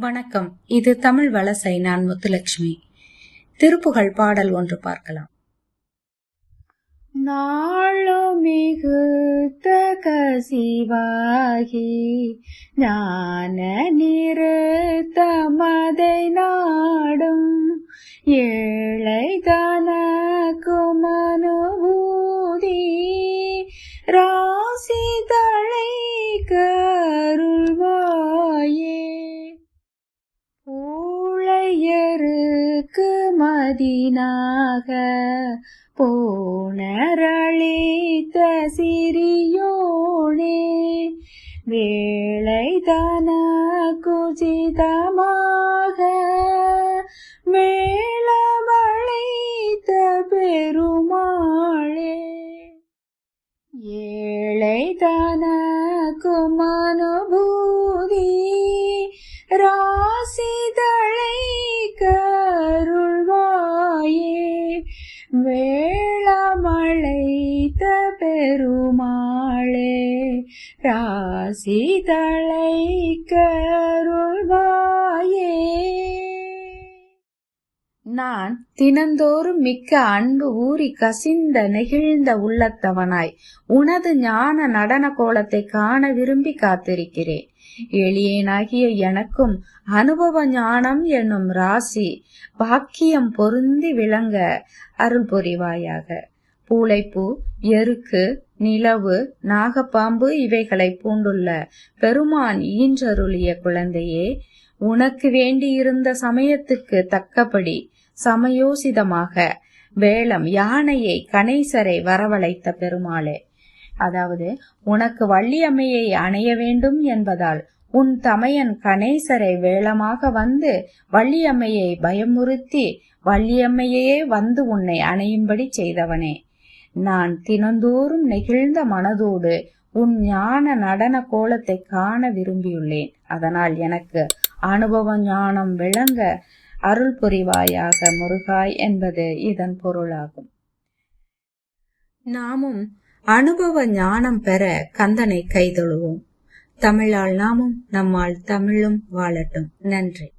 வணக்கம். இது தமிழ் வலசை நான் முத்துலட்சுமி. திருப்புகழ் பாடல் ஒன்று பார்க்கலாம். நாளோ மிகுத்த கசிவாகி ஞான நிறுத்த மதை நாடும் ஏழைதான் ஊழையருக்கு மதினாக போனரளித்த சிறியோனே வேளை குஜிதமாக மேளமழைத்த பெருமாளே. ஏழை குமானுபூ பெருமாளே ராசி தலை கருள்வாயே நான் தினந்தோறும் மிக்க அன்பு ஊறி கசிந்த நெகிழ்ந்த உள்ளத்தவனாய் உனது ஞான நடன கோலத்தை காண விரும்பி காத்திருக்கிறேன். எளியேனாகிய எனக்கும் அனுபவ ஞானம் என்னும் ராசி பாக்கியம் பொருந்தி விளங்க அருள் புரிவாயாக. பூளைப்பூ எருக்கு நிலவு நாகப்பாம்பு இவைகளை பூண்டுள்ள பெருமான் ஈன்றருளிய குழந்தையே உனக்கு வேண்டியிருந்த சமயத்துக்கு தக்கபடி சமயோசிதமாக வேளம் யானையை கணேசரை வரவழைத்த பெருமாளே. அதாவது உனக்கு வள்ளியம்மையை அணைய வேண்டும் என்பதால் உன் தமையன் கணேசரை வேளமாக வந்து வள்ளியம்மையை பயமுறுத்தி வள்ளியம்மையே வந்து உன்னை அணையும்படி செய்தவனே. நான் தினந்தோறும் நெகிழ்ந்த மனதோடு உன் ஞான நடன கோலத்தை காண விரும்பியுள்ளேன். அதனால் எனக்கு அனுபவ ஞானம் விளங்க அருள் புரிவாயாக முருகாய் என்பது இதன் பொருளாகும். நாமும் அனுபவ ஞானம் பெற கந்தனை கைதொழுவோம். தமிழால் நாமும் நம்மால் தமிழும் வாழட்டும். நன்றி.